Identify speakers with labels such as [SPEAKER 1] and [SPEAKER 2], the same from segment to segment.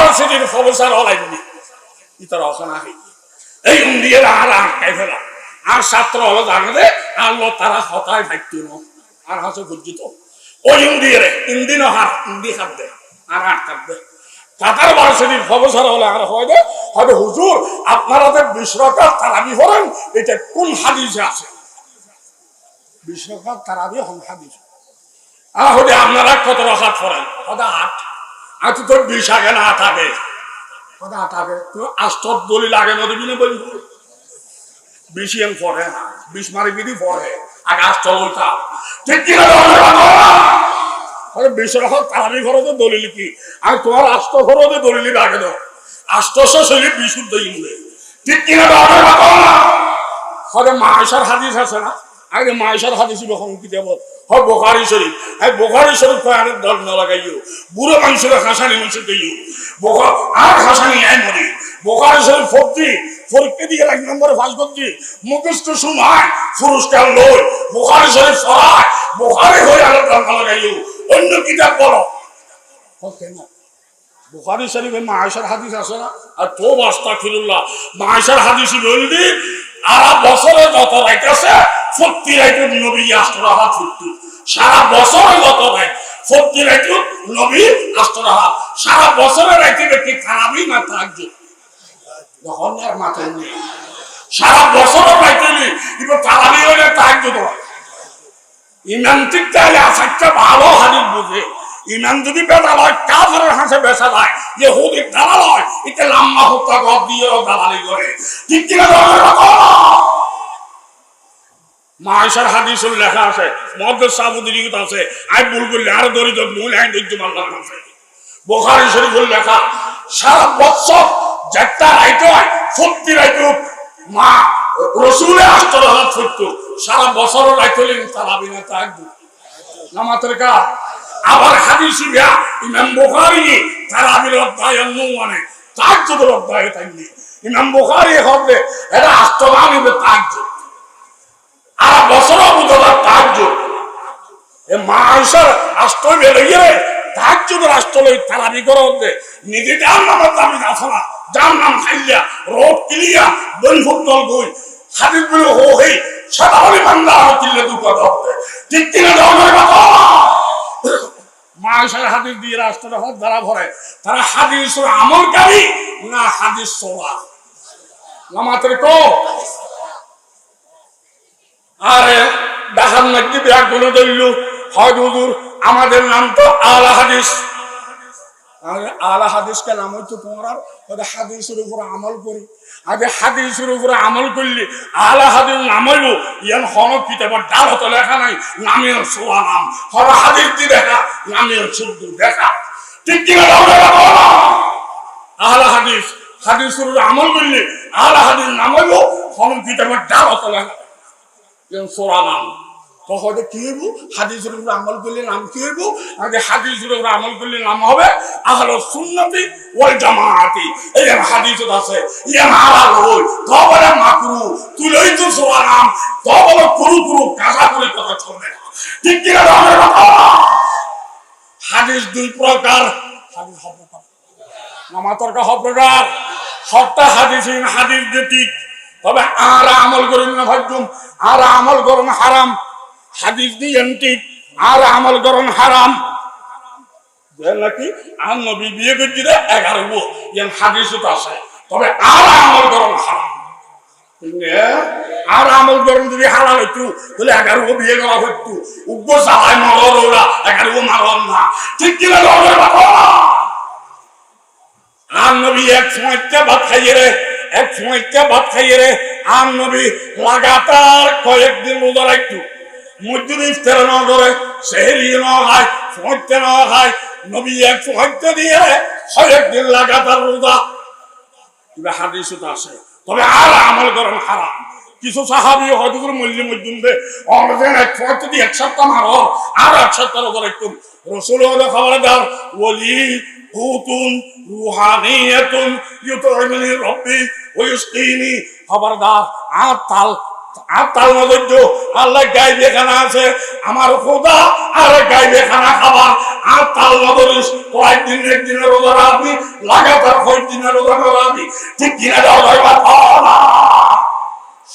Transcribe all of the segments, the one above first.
[SPEAKER 1] ভার্সিটির প্রফেসর হলাইনি ইতার অসনা হই এই উন্দিয়ে আর আটকাই ফেলা। আর ছাত্র হলো জানে আল্লাহ তারা হতায় না আর হাসে বুঝিত রে ইন্দিন ইন্দি দে, আর আটকাত হলে আর হয় দে। হবে হুজুর, আপনারা যে বিশ্বকাপ তারাবি করেন এটা কোন হাদিসে আছে? বিশ্বকাপ তারাবি হন হাদিস? আহলে আপনারা কত রাখাত করেন কত আট আর তো তোর বিশ আগে না থাকে? আট আগে তুই আষ্টর দলি লাগে নদী বিনে বলব বিশ এম পড়ে না বিশ মারি বিধি পড়ে। আগে আষ্টর ওইটা ঠিক আরে বিশ রকম দলিল কি আর তোমার আষ্ট খরচে দলিল আগে দাও আষ্টশো শৈলী বিশুদ্ধ ইংলে ঠিক কিনা হরে হাদিস আছে না? আগে মায়েশার হাদিস বখন কিতাব হয় বোখারি শরীফ। হ্যাঁ বোখারি শরীফ কয় আরে দল না লাগাইও? বুড়ো মানুষের হাসানি মানুষের বোখা আর হাসানি আই মরি বোখারি শরীফ ফর্তি পরীক্ষা দিয়ে এক নম্বরে পাস করছি। মুখস্থ সময় পুরস্কার লই বোখারি শরীফ সরায়, বোখারি হয়ে আরে দল না লাগাইও। অন্য কিতাব বলো। না। বুখারি শরীফে মায়েশার হাদিস আছে না? আর তো বাস্তা ফিরুল্লাহ মায়েশার হাদিস বললি আর বছরে যত রাইট আছে রাইটে নবী আষ্টরাহা ফুটতু সারা বছরে রাইট সত্যি রাইটে নবী আষ্টরাহা সারা বছরে রাইটে ব্যক্তি খারাপই না থাকবে। যখন আর মাথায় নেই। সারা বছরে রাইটে নেই। এবার খারাপই হলে থাকবে তো। ইমান ঠিক তাহলে আসারটা ভালো হাদিস বুঝে। ইমান যদি বেদা হয় কাফের হাসে বেসা যায়। যে হুদির দালাল হয় এটা লাম্মা হত্যা গদ দিয়ে দালালি করে। ঠিক কিনা মায়েশার হাদিসুল লেখা আছে মহাদেশ সাবুদ্দিন আছে আই ভুল করলে আরও দরিদ্র মূল আইন দরিদ্র মাল্লাহ আছে। বোখারি শরীফুল লেখা, সারা বছর যেটা রাইতে হয় সত্যি রাইতে মা রসুলে আস্তর হাত সত্য সারা বছর রাইতে হলে তালাবি না থাকবে নামাতের কা আবার হাদিসি ইমাম বুখারী তারাবির অধ্যায় মানে তাজ্জুদের অধ্যায় থাকবে ইমাম বুখারী হবে এটা আস্তমানিবে তাজ্জুদ আর বছর বুধবার তাজ্জুদ এ মাংসের আষ্ট বেড়ে গেলে তাজ্জুদের আষ্ট লই তারাবি করে নিজে যার নামের দাবি না, যার নাম খাইলিয়া রোড কিলিয়া বই ফুটবল বই হাদিস বলে হো হই সাধারণ বান্দা কিনলে দুটো ধরতে। ঠিক কিনা ধরনের কথা? মায়ের হাদিস দিয়ে রাষ্ট্রের হাত দ্বারা ভরে তারা না হাদিস সোলা নামাতের কো? আরে দেখার নাকি ব্যাগগুলো ধরল? হয় হুজুর, আমাদের নাম তো আলা হাদিস। আলা হাদিসকে নাম হচ্ছে তোমরা ওদের হাদিসের উপর আমল করি। আগে হাদিসের উপরে আমল করলি, আলা হাদিস নাম হইব। ইয়ান হন কিতাবের ডাল হতো লেখা নাই, নামের সোয়া নাম। হর হাদিস দি দেখা? নামের শুদ্ধ দেখা। ঠিক কিনা আলা হাদিস, হাদিসের আমল করলি, আলা হাদিস নাম হইব হন কিতাবের ডাল হতো লেখা। সোয়া নাম তখন কি হইব? হাদিসের উপরে আমল করলে নাম কি হইব? আগে হাদিসের উপরে আমল করলে নাম হবে আহলো সুন্নতি ওয়াল জামাআতি। এই যে হাদিস আছে, ইয়া হালাল হই তো বলে মাকরু তুই তো সোয়া নাম তো বলে পুরু পুরু কাজা করে কথা চলবে না। ঠিক কি না রহমের কথা? হাদিস দুই প্রকার। হাদিস সব প্রকার। নামাতর কা সব প্রকার। সবটা হাদিস হাদিস যে ঠিক। তবে আর আমল করেন না ভাবছুম আর আমল করুন হারাম। হাদিস দিয়েন ঠিক আর আমল করুন হারাম। নাকি আর নবী বিয়ে করছি রে, এগারো গো ইয়ান হাদিস আছে। তবে আর আমল করুন হারাম। আর আমল করুন যদি হারাম হইতু, তাহলে এগারো গো বিয়ে করা হইতু। উগ্র চালাই মরর ওরা এগারো গো মারন না। ঠিক কিনা আর নবী এক সময়টা ভাত খাইয়ে রে এক সময়টা ভাত খাইয়ে রে? আর নবী লাগাতার কয়েকদিন রোজা রাখতু। মসজিদ ইফতার না করে সেহেরি না খায় ফোঁটতে না খায় নবী এক ফোঁটতে দিয়ে কয়েকদিন লাগাতার রোজা। এবার হাদিসত আছে তবে আর আমল করেন হারাম। কিছু সাহাবি হয়তো করে মূল্য মধ্যে অনেক এক ফোঁটতে দিয়ে এক সপ্তাহ মারো, আর এক সপ্তাহ করে একটু রসুল হলে খাবার দাও ওলি হুতুন রুহানিয়াতুন ইউতুইমিনি রব্বি ওয়ুসকিনি খবরদার আর তাল আর তার মধ্যে আল্লাহ গাইবে খানা আছে। আমার খোদা আর গাইবে খানা খাবার আর তার মধ্যে কয়েকদিন, একদিনের রোজা রাখবি। লাগাতার কয়েকদিনের রোজা রাখবি। ঠিক কিনা দেওয়া যায়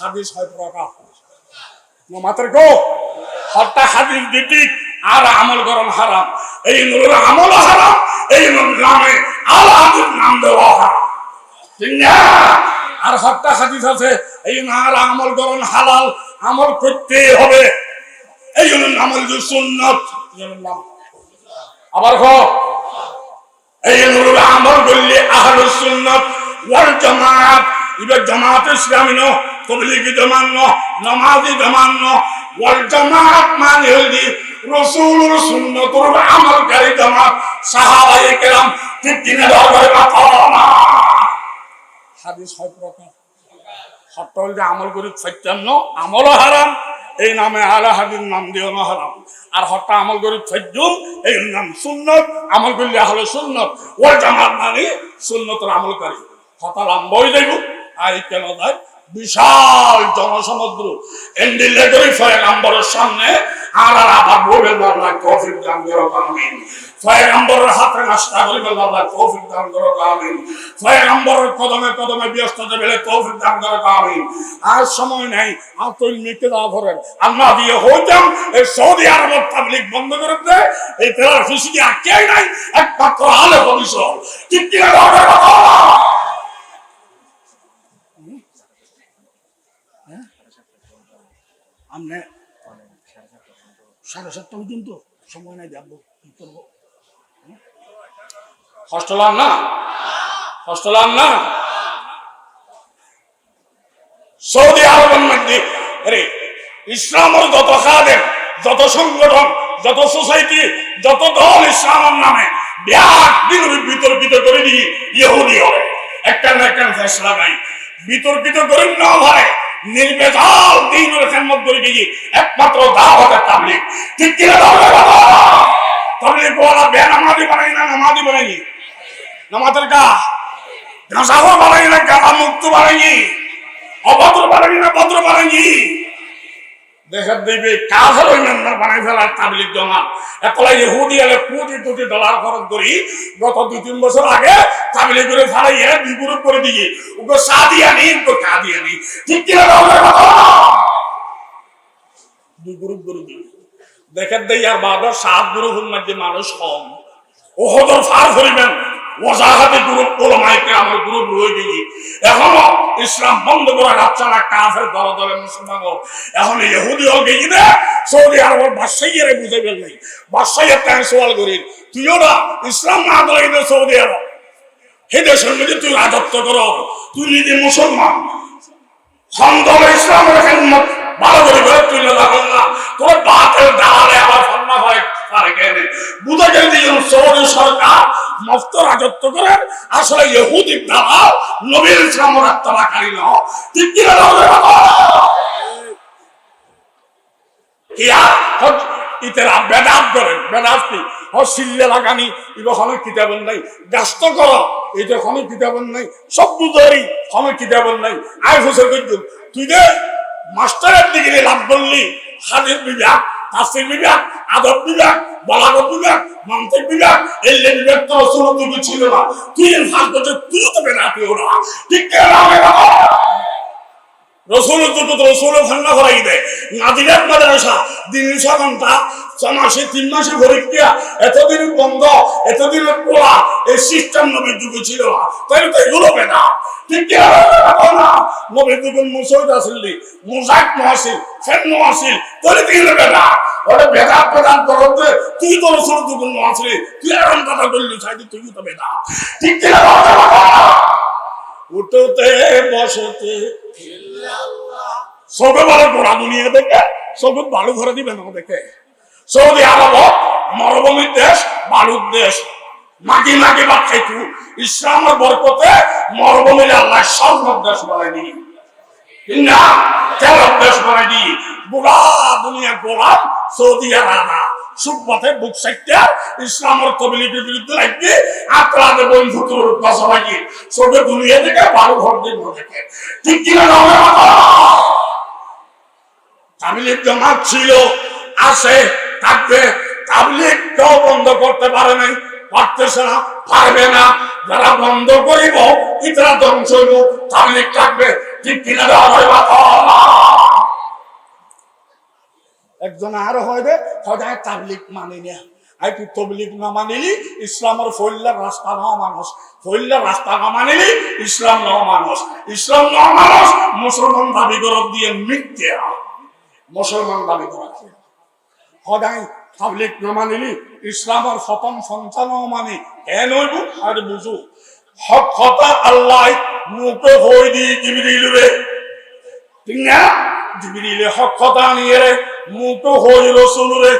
[SPEAKER 1] হাদিস হয় প্রকাশ। মাত্র গো হত্যা হাদিস দিতি। আর আমল গরম হারাম। এই নুরের আমল হারাম, এই নামে আল হাদিস নাম দেওয়া হারাম। ঠিক না? আর হত্যা হাদিস আছে, এই নার আমল গরম হালাল, আমল করতে হবে। এই জন্য আমল যে সুন্নত। আবার হ এই নুরুল আমল করলে আহলুস সুন্নাত ওয়াল জামাত। ইবে জামাত ইসলামী ন তবলিগি জামাত ন নামাজি জামাত ন ওয়াল জামাত মানে হলি রাসূলুর সুন্নতুর আমলকারী জামাত, সাহাবায়ে কেরাম, ঠিক দিনে দরবারে মাথা হাদিস হয় প্রকার। আমল করি হারাম, এই নামে আলা হাদির নাম দিও না হারাম। আর হত্যা আমল করি এই নাম সুন্নত, আমল করলে হলো সুন্নত। ওই জামাত মানে সুন্নতের আমলকারী। হতা লম্বই দেব আর কেন দেয়? বিশাল জনসমুদ্র। এন্ডিলে করে ফয়গাম্বরের সামনে আর আর আবার করো, আমিন। হাতে নাস্তা করো আমিন। কদমে কদমে ব্যস্ত দেবে তৌফিক দান করো, আমিন। আর সময় নাই আর তুই মিটে দাও ধরেন। আল্লাহ দিয়ে হইতাম এই সৌদি আরবের তাবলিক বন্ধ করে দে, এই তেলার ফিসিকে আটকেই নাই, একমাত্র আলে ভবিষ্যৎ কিনা আমনে সাড়ে সাতটা পর্যন্ত সময় নাই যাব, কি করব? হস্টেলাম না? হস্টেলাম না? সৌদি আরবের মধ্যে রে ইসলামের যত খাদেম, যত সংগঠন, যত সোসাইটি, যত দল ইসলামের নামে ব্যাগ দিন বিতর্কিত করে দিয়ে ইহুদি হবে। একটা না একটা ফেসলা নাই বিতর্কিত করে না ভাই নির্বেজাল দিনের খেদমত করে দিয়ে একমাত্র দাওয়াতের তাবলিগ। ঠিক কিনা বেনামাজি বানাই না, নামাজি বানাই নামাজের কা গাঁজাও বানাই না গাঁজা মুক্ত বানাই অভদ্র বানাই না ভদ্র বানাই দেখা দেবে কাজের ওই মেম্বার বানাই ফেলার তাবলিগ জমা একলা ইহুদি এলে কোটি কোটি ডলার খরচ করি, গত দুই, তিন বছর আগে তাবলিগ করে ফেলাইয়ে গ্রুপ করে দিয়ে ওকে সা দিয়ে নি ওকে কা দিয়ে নি ঠিক কিনা গ্রুপ করে দিয়ে দেখেন দেই আর বাবা সাত গুরু গ্রুপের মধ্যে মানুষ কম ও হদর ফার করিবেন ওজাহাতে গ্রুপ বলো মাইকে আমার গ্রুপ রয়ে গিয়ে এখনও ইসলাম বন্ধ করে যাচ্ছে না, কাফের দলে দলে মুসলমান এখন ইহুদি হল গিয়ে দে সৌদি আরবের বাদশাহীরে বুঝে ফেল নাই বাদশাহীর তাই সওয়াল করি তুইও না, ইসলাম না দলে সৌদি আরব। হে দেশের মধ্যে তুই রাজত্ব করো, তুই নিজে মুসলমান সন্দল ইসলামের খেদমত ভালো করে করে তুলে লাগান না। তোর বাতের দাঁড়ালে আবার ফন্না হয় পারে কেন? বুঝা যে সৌদি সরকার মস্ত রাজত্ব করেন। আসলে ইহুদির দ্বারা নবীর ইসলামের আত্মাকারী ন। কিনা কিয়া ইতেরা বেদাত করেন। বেদাত কি? ও সিল্লে লাগানি ইবে কোনো কিতাবন নাই। গাস্ত কর নাই। সব বুঝারি কোনো কিতাবন নাই। আয় ফুসে কিন্তু তুই দে। মাস্টারের ডিগ্রি লাভ করলি হাদিস বিভাগ তাফসির বিভাগ, আদব বিভাগ, বলাগত বিভাগ মন্ত্রী বিভাগ এই লেন বিভাগ তো সুরতুবি ছিল না। তুই ভাগ করছে তুই তো বেড়াতে ওরা ঠিক কেন রসুল দুটো রসুল ঠান্ডা করাই দেয়। নাদিনের মাদ্রাসা দিন ঘণ্টা, ছ মাসে, তিন মাসে পরীক্ষা এতদিন বন্ধ, এতদিন পোড়া এই সিস্টেম নবীর যুগে ছিল না। তাই তো এগুলো বেদা। ঠিক না? নবীর যুগে মুসৈদ মুজাক মহাসিল ফেন মহাসিল তোর কি বেদা। ওটা বেদা প্রদান করতে তুই তো রসুল যুগে মহাসিল তুই এরম কথা করলি সাইডে তুই তো বেদা। ঠিক কি উঠতে, বসতে সবে ভালো গোড়া দুনিয়া সবে বালু ঘরে দিবে না দেখে। সৌদি আরব, মরুভূমির দেশ, বালুর দেশ। মাটি মাটি বা খেতু ইসলামের বরকতে মরুভূমির আল্লাহ স্বর্ণ দেশ বানায়নি না তেরো দেশ বানায়নি বুড়া দুনিয়া গোলাম সৌদি আরব। সুপথে বুক সাইটটা ইসলামের কমিউনিটির বিরুদ্ধে লাগবে আত্রাতে বন্ধু তোর লাগি সবে দুনিয়া থেকে বারো ঘর দিয়ে দেখে। ঠিক কিনা তাবলিগ জমাত ছিল, আছে, থাকবে। তাবলিগ কেউ বন্ধ করতে পারে নাই, পারতেছে না, পারবে না। যারা বন্ধ করিব, ইতরা ধ্বংস হইব, তাবলিগ থাকবে। ঠিক কিনা হয় একজন আরও হইবে, সদায় তাবলিগ মানি না আই তুই তবলিগ না মানিলি, ইসলামের ফৈল্লার রাস্তা ন মানুষ। ফৈল্লার রাস্তা না মানিলি, ইসলাম ন মানুষ। ইসলাম ন মানুষ, মুসলমান দাবি করব দিয়ে মিথ্যে। মুসলমান দাবি করা সদায় তাবলিগ না মানিলি, ইসলামের প্রথম সন্তান মানি। কেন হইব? আর বুঝু। হক কথা আল্লাহ মুখে হই দি জিবিরিল রে। ঠিক না? হক কথা নিয়ে রে। মুখে হই রসুল রে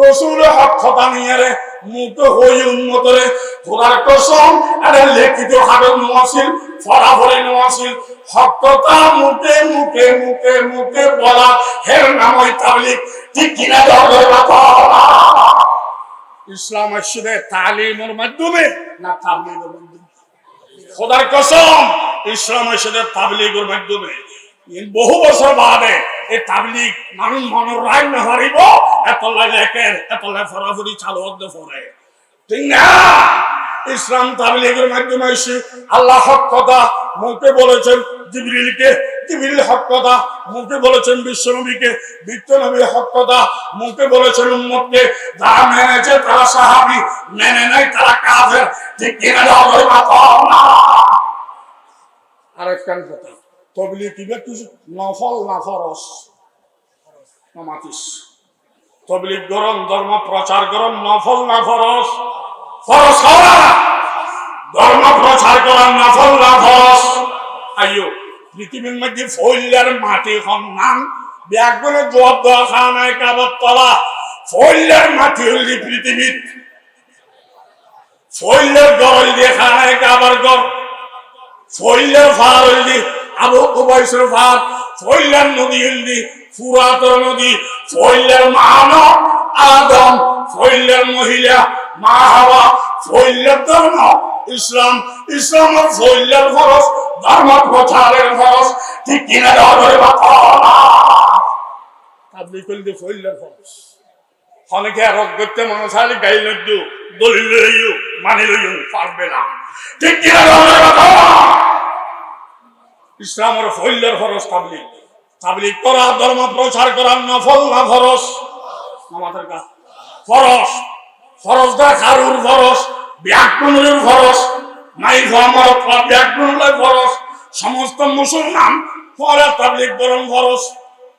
[SPEAKER 1] রসুলে হক কথা নিয়ে রে মুখে হই উন্মত রে খোদার কসম, আরে লিখিত হাবে নোয়াছিল ফলাফলে নোয়াছিল হক কথা মুখে মুখে মুখে মুখে বলা, হের নাম ওই তাবলিক ঠিক কিনা দরকার ইসলাম আসছে তালিমের মাধ্যমে না তাবলিগের মাধ্যমে? খোদার কসম, ইসলাম এসে তাবলিগের মাধ্যমে। বহু বছর বাদে এই তাবলিগ মানুষ মনের রায় না হারিব, এত লেখের এত ফরাফরি চালু হতে পড়ে। ঠিক না ইসলাম তাবলিগের মাধ্যমে এসে আল্লাহ হক কথা মুখে বলেছেন, জিবরিলকে, জিবরিল হক কথা মুখে বলেছেন, বিশ্বনবীকে বিশ্বনবী হক কথা মুখে বলেছেন, উম্মতকে। যারা মেনেছে তারা সাহাবি, মেনে নাই তারা কাফের, ঠিক কিনা হবে না। আরেকটা কথা। তবলি কিবা কিছু? নফল না ফরস? না মাতিস তবলিগ গরম ধর্ম প্রচার গরম নফল না ফরস? ফরস হওয়া ধর্ম প্রচার করার নফল না ফরস? আইয়ো, পৃথিবীর মধ্যে ফৈল্যার মাটি সন্ধান ব্যাগগুলো জবাব দেওয়া খাওয়া নাই কাবত তলা। ফৈল্যার মাটি হইলি পৃথিবীত ফৈল্যার গরল দিয়ে খাওয়া নাই, কাবার গর ফৈল্যার ফার হইলি আবু কুবাইসের ফার ফৈল্যার নদী ফুরাতর নদী ফৈল্যার মানব আদম ফৈল্যার মহিলা মা হাওয়া ফৈল্যার ধর্ম ইসলাম ইসলামের ফৈল্যার ফরস ধর্ম প্রচারের ফরস ঠিক কিনা ধরে আপনি করলে ফৈল্যার ফরস অনেকে রক করতে মানুষ আলি গাই লইও দলিল লইও মানি লইও পারবে না। ঠিক কিনা ধরে ইসলামের ফৈল্যার ফরস তাবলিগ। তাবলিগ করা, ধর্ম প্রচার করা নফল না ফরস আমাদের কাছে ফরস ফরস দা খারুর ফরস ব্যাকরণের ফরস নাই আমার ব্যাকরণের ফরস সমস্ত মুসলমান পরে তাবলিক বরং ফরস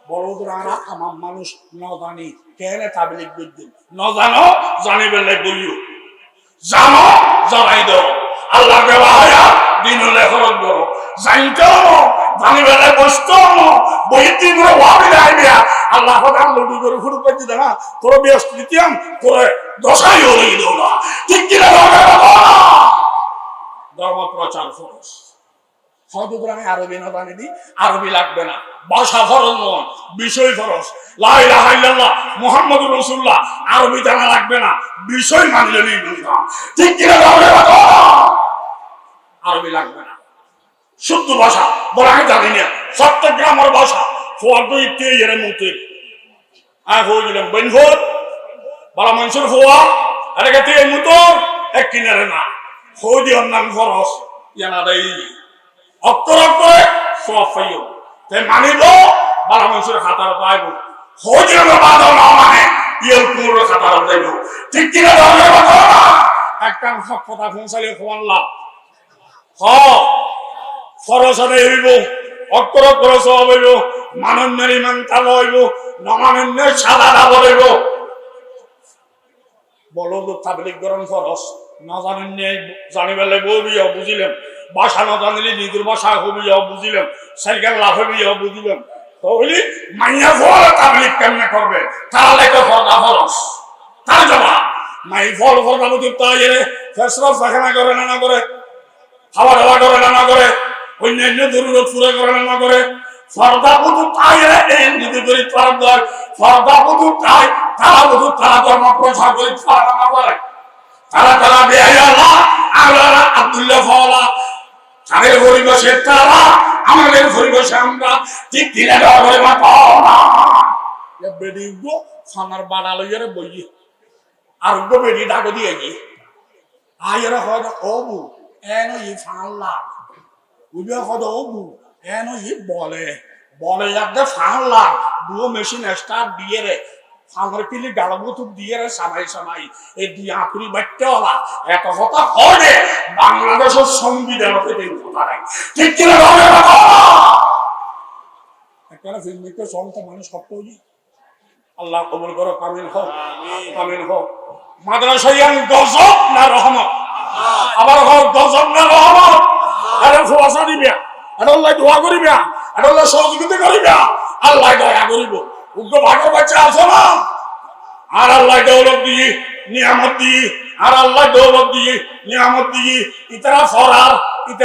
[SPEAKER 1] বড়দরা আমার মানুষ ন জানি কেন তাবলিগ বুঝদিন ন জানো জানিবেলে বইও জানো, জানাই দাও। আল্লাহ হয়া, দিন হলে খরচ করো জানতো জানিবেলে বসতো বইতি করে লুডু করে দেখা তোর বিয়স তৃতীয়াম করে দশাই হয়ে দিও না ঠিক কিনা ধর্ম প্রচার ফরস সদুগ্রামে আরবি না জানি দি, আরবি লাগবে না। ভাষা ফরজ নয়, বিষয় ফরজ। লাইলাহাইল্লাহ মুহাম্মদ রসুল্লাহ আরবি জানা লাগবে না, বিষয় মানলে ঠিক কিনা আরবি লাগবে না। শুদ্ধ ভাষা, বলে আমি জানি না চট্টগ্রামের ভাষা ফোয়ার দুই তে এর মুতে আয় হয়ে গেলাম বেনফোর বালা মানুষের ফোয়া আরে তে মুতো এক কিনারে না। হয়ে দিও নাম ফরস, ইয়ানা দেই। অক্ষর অক্ষরে সব ফাইও তে মানিব, বালা মানুষের খাতার পাইব। হয়ে না বাদ না মানে ইয়ের পুরো খাতার পাইব। ঠিক কিনা ধরে কথা একটা সব কথা পৌঁছালে খোয়ান লাভ হ ফরস হতে হইব অক্ষর সব হইব, মানন্যের ইমান তাল হইব, নমানন্যের সাদা দাব হইব। বলো তো তাবলিক গরম ফরস না জানেন জানিবেলে বইবিও বুঝিলেন। ভাষা না জানিলে নিজের ভাষা হবিও বুঝিলেন। সাইকেল লাভ হবিও বুঝিলেন। তাহলে মাইয়া ফল তাবলিক কেমনে করবে? তারা লেখে ফরদা ফরস তার জবাব, মাই ফল ফরদা বুঝি তাই ফেসরফ পায়খানা করে না না করে খাওয়া দাওয়া করে না না করে। অন্যান্য জরুরত পুরো করে না করে। ফর্দা বুধু তাই এই নিধি করি তার দর ফর্দা তাই, তারা বুধু তারা ধর্ম প্রচার করি তারা না করে। তারা তারা বেহাইয়ালা আমরা আব্দুল্লাহ ফলা তাদের পরিবেশে তারা, আমাদের পরিবেশে আমরা। ঠিক দিনে ধরে না এ বেডি গো বাড়া লইয়ারে বইয়ে। আর গো বেডি ডাকো দিয়ে গিয়ে। আয়ের হদ অবু এনো ই ফানলা উবে অবু। এনো ই বলে? বলে যাতে ফানলা দুও মেশিন স্টার্ট দিয়ে রে। ফাঙ্গর পিলি দিয়ে রে সামাই সামাই। এই দিয়া পুরি বাচ্চা হলা। এত কথা হয় বাংলাদেশের সংবিধান থেকে কথা নাই। ঠিক কিনা হবে একটা ফিল্মিকে মানুষ সত্য আল্লাহ কবুল করো কামিল হোক। কামিল হোক। মাদ্রাসায়ান গজব না রহমত? আবার হোক গজব না রহমত? আরে ফুয়াশা দিবিয়া এটা আল্লাহ দোয়া করিবিয়া এটা আল্লাহ সহযোগিতা করিবিয়া আল্লাহ দয়া করিব। উগ্র ভাগর বাচ্চা আছে না? আর আল্লাহ দৌলত দিয়ে, নিয়ামত দিয়ে, আর আল্লাহ দৌলত দিয়ে, নিয়ামত দিয়ে, ইতারা ফরার